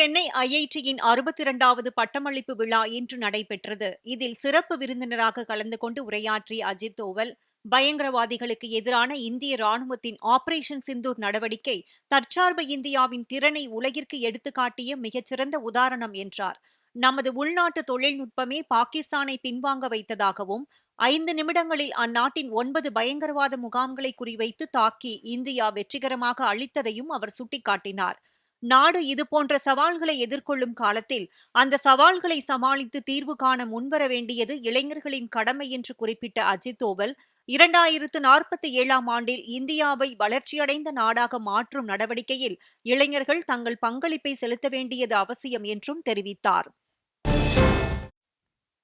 சென்னை ஐஐடியின் அறுபத்தி இரண்டாவது பட்டமளிப்பு விழா இன்று நடைபெற்றது. இதில் சிறப்பு விருந்தினராக கலந்து கொண்டு உரையாற்றிய அஜித் தோவல் பயங்கரவாதிகளுக்கு எதிரான இந்திய ராணுவத்தின் ஆபரேஷன் சிந்தூர் நடவடிக்கை தற்சார்பு இந்தியாவின் திறனை உலகிற்கு எடுத்துக்காட்டிய மிகச்சிறந்த உதாரணம் என்றார். நமது உள்நாட்டு தொழில்நுட்பமே பாகிஸ்தானை பின்வாங்க வைத்ததாகவும் ஐந்து நிமிடங்களில் அந்நாட்டின் ஒன்பது பயங்கரவாத முகாம்களை குறிவைத்து தாக்கி இந்தியா வெற்றிகரமாக அளித்ததையும் அவர் சுட்டிக்காட்டினார். நாடு இதுபோன்ற சவால்களை எதிர்கொள்ளும் காலத்தில் அந்த சவால்களை சமாளித்து தீர்வு காண முன்வர வேண்டியது இளைஞர்களின் கடமை என்று குறிப்பிட்ட அஜித் தோவல் இரண்டாயிரத்து நாற்பத்தி ஏழாம் ஆண்டில் இந்தியாவை வளர்ச்சியடைந்த நாடாக மாற்றும் நடவடிக்கையில் இளைஞர்கள் தங்கள் பங்களிப்பை செலுத்த வேண்டியது அவசியம் என்றும் தெரிவித்தார்.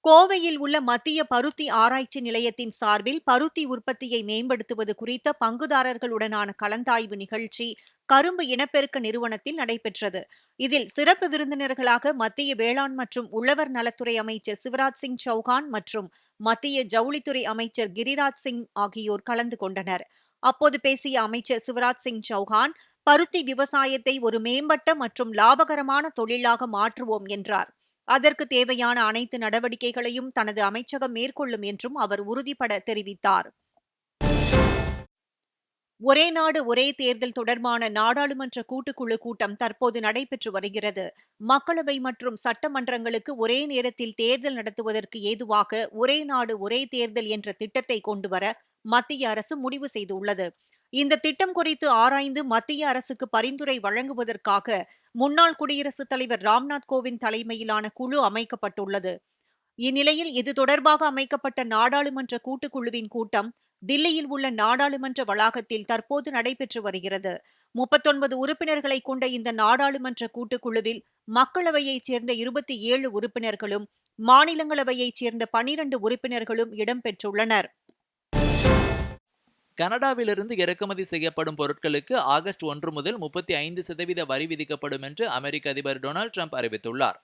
கோவையில் உள்ள மத்திய பருத்தி ஆராய்ச்சி நிலையத்தின் சார்பில் பருத்தி உற்பத்தியை மேம்படுத்துவது குறித்த பங்குதாரர்களுடனான கலந்தாய்வு நிகழ்ச்சி கரும்பு இனப்பெருக்க நிறுவனத்தில் நடைபெற்றது. இதில் சிறப்பு விருந்தினர்களாக மத்திய வேளாண் மற்றும் உழவர் நலத்துறை அமைச்சர் சிவராஜ் சிங் சௌகான் மற்றும் மத்திய ஜவுளித்துறை அமைச்சர் கிரிராஜ் சிங் ஆகியோர் கலந்து கொண்டனர். அப்போது பேசிய அமைச்சர் சிவராஜ் சிங் சௌகான் பருத்தி விவசாயத்தை ஒரு மேம்பட்ட மற்றும் லாபகரமான தொழிலாக மாற்றுவோம் என்றார். அதற்கு தேவையான அனைத்து நடவடிக்கைகளையும் தனது அமைச்சகம் மேற்கொள்ளும் என்றும் அவர் உறுதிபட தெரிவித்தார். ஒரே நாடு ஒரே தேர்தல் தொடர்பான நாடாளுமன்ற கூட்டுக்குழு கூட்டம் தற்போது நடைபெற்று வருகிறது. மக்களவை மற்றும் சட்டமன்றங்களுக்கு ஒரே நேரத்தில் தேர்தல் நடத்துவதற்கு ஏதுவாக ஒரே நாடு ஒரே தேர்தல் என்ற திட்டத்தை கொண்டுவர மத்திய அரசு முடிவு செய்துள்ளது. இந்த திட்டம் குறித்து ஆராய்ந்து மத்திய அரசுக்கு பரிந்துரை வழங்குவதற்காக முன்னாள் குடியரசுத் தலைவர் ராம்நாத் கோவிந்த் தலைமையிலான குழு அமைக்கப்பட்டுள்ளது. இந்நிலையில் இது தொடர்பாக அமைக்கப்பட்ட நாடாளுமன்ற கூட்டுக்குழுவின் கூட்டம் தில்லியில் உள்ள நாடாளுமன்ற வளாகத்தில் தற்போது நடைபெற்று வருகிறது. முப்பத்தொன்பது உறுப்பினர்களை கொண்ட இந்த நாடாளுமன்ற கூட்டுக்குழுவில் மக்களவையைச் சேர்ந்த இருபத்தி ஏழு உறுப்பினர்களும் மாநிலங்களவையைச் சேர்ந்த பனிரண்டு உறுப்பினர்களும் இடம்பெற்றுள்ளனர் கனடாவிலிருந்து இறக்குமதி செய்யப்படும் பொருட்களுக்கு ஆகஸ்ட் ஒன்று முதல் முப்பத்தி ஐந்து சதவீத வரி விதிக்கப்படும் என்று அமெரிக்க அதிபர் டொனால்டு ட்ரம்ப் அறிவித்துள்ளார்.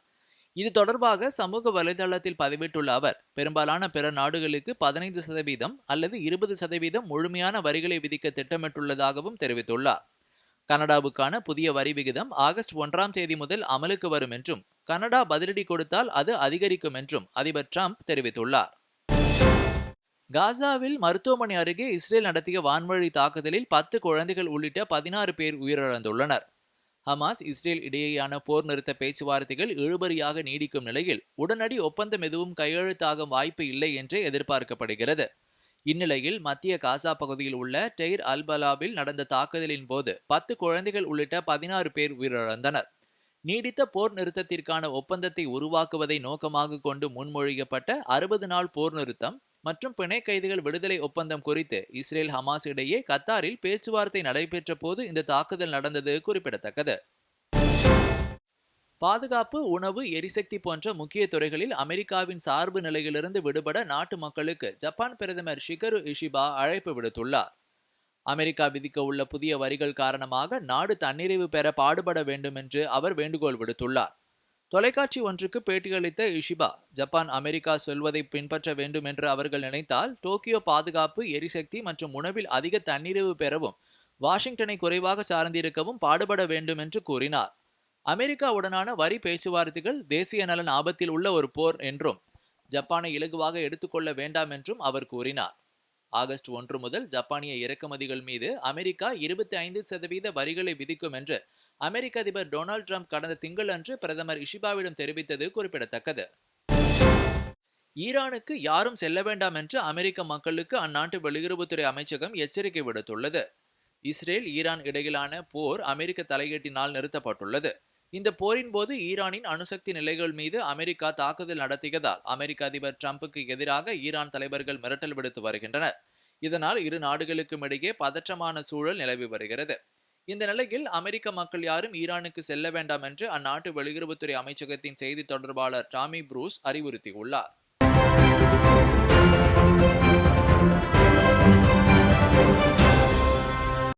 இது தொடர்பாக சமூக வலைதளத்தில் பதிவிட்டுள்ள அவர் பெரும்பாலான பிற நாடுகளுக்கு பதினைந்து சதவீதம் அல்லது இருபது சதவீதம் முழுமையான வரிகளை விதிக்க திட்டமிட்டுள்ளதாகவும் தெரிவித்துள்ளார். கனடாவுக்கான புதிய வரி விகிதம் ஆகஸ்ட் ஒன்றாம் தேதி முதல் அமலுக்கு வரும் என்றும் கனடா பதிலடி கொடுத்தால் அது அதிகரிக்கும் என்றும் அதிபர் ட்ரம்ப் தெரிவித்துள்ளார். காசாவில் மருத்துவமனை அருகே இஸ்ரேல் நடத்திய வான்வழி தாக்குதலில் பத்து குழந்தைகள் உள்ளிட்ட பதினாறு பேர் உயிரிழந்துள்ளனர். ஹமாஸ் இஸ்ரேல் இடையேயான போர் நிறுத்த பேச்சுவார்த்தைகள் இழுபறியாக நீடிக்கும் நிலையில் உடனடி ஒப்பந்தம் எதுவும் கையெழுத்தாகும் வாய்ப்பு இல்லை என்றே எதிர்பார்க்கப்படுகிறது. இந்நிலையில் மத்திய காசா பகுதியில் உள்ள டெய்ர் அல்பலாவில் நடந்த தாக்குதலின் போது பத்து குழந்தைகள் உள்ளிட்ட பதினாறு பேர் உயிரிழந்தனர். நீடித்த போர் நிறுத்தத்திற்கான ஒப்பந்தத்தை உருவாக்குவதை நோக்கமாக கொண்டு முன்மொழியப்பட்ட அறுபது நாள் போர் நிறுத்தம் மற்றும் பிணை கைதிகள் விடுதலை ஒப்பந்தம் குறித்து இஸ்ரேல் ஹமாஸ் இடையே கத்தாரில் பேச்சுவார்த்தை நடைபெற்ற போது இந்த தாக்குதல் நடந்தது குறிப்பிடத்தக்கது. பாதுகாப்பு உணவு எரிசக்தி போன்ற முக்கிய துறைகளில் அமெரிக்காவின் சார்பு நிலையிலிருந்து விடுபட நாட்டு மக்களுக்கு ஜப்பான் பிரதமர் ஷிகரு இஷிபா அழைப்பு விடுத்துள்ளார். அமெரிக்கா விதிக்க உள்ள புதிய வரிகள் காரணமாக நாடு தன்னிறைவு பெற பாடுபட வேண்டும் என்று அவர் வேண்டுகோள் விடுத்துள்ளார். தொலைக்காட்சி ஒன்றுக்கு பேட்டியளித்த இஷிபா ஜப்பான் அமெரிக்கா சொல்வதை பின்பற்ற வேண்டும் என்று அவர்கள் நினைத்தால் டோக்கியோ பாதுகாப்பு எரிசக்தி மற்றும் உணவில் அதிக தன்னிறைவு பெறவும் வாஷிங்டனை குறைவாக சார்ந்திருக்கவும் பாடுபட வேண்டும் என்று கூறினார். அமெரிக்காவுடனான வரி பேச்சுவார்த்தைகள் தேசிய நலன் ஆபத்தில் உள்ள ஒரு போர் என்றும் ஜப்பானை இலகுவாக எடுத்துக்கொள்ள வேண்டாம் என்றும் அவர் கூறினார். ஆகஸ்ட் ஒன்று முதல் ஜப்பானிய இறக்குமதிகள் மீது அமெரிக்கா இருபத்தி ஐந்து சதவீத வரிகளை விதிக்கும் என்று அமெரிக்க அதிபர் டொனால்டு ட்ரம்ப் கடந்த திங்கள் அன்று பிரதமர் இஷிபாவிடம் தெரிவித்தது குறிப்பிடத்தக்கது. ஈரானுக்கு யாரும் செல்ல வேண்டாம் என்று அமெரிக்க மக்களுக்கு அந்நாட்டு வெளியுறவுத்துறை அமைச்சகம் எச்சரிக்கை விடுத்துள்ளது. இஸ்ரேல் ஈரான் இடையிலான போர் அமெரிக்க தலையீட்டினால் நிறுத்தப்பட்டுள்ளது. இந்த போரின் போது ஈரானின் அணுசக்தி நிலைகள் மீது அமெரிக்கா தாக்குதல் நடத்தியதால் அமெரிக்க அதிபர் டிரம்புக்கு எதிராக ஈரான் தலைவர்கள் மிரட்டல் விடுத்து வருகின்றனர். இதனால் இரு நாடுகளுக்கும் இடையே பதற்றமான சூழல் நிலவி வருகிறது. இந்த நிலையில் அமெரிக்க மக்கள் யாரும் ஈரானுக்கு செல்ல வேண்டாம் என்று அந்நாட்டு வெளியுறவுத்துறை அமைச்சகத்தின் செய்தி தொடர்பாளர் டாமி புரூஸ் அறிவுறுத்தியுள்ளார்.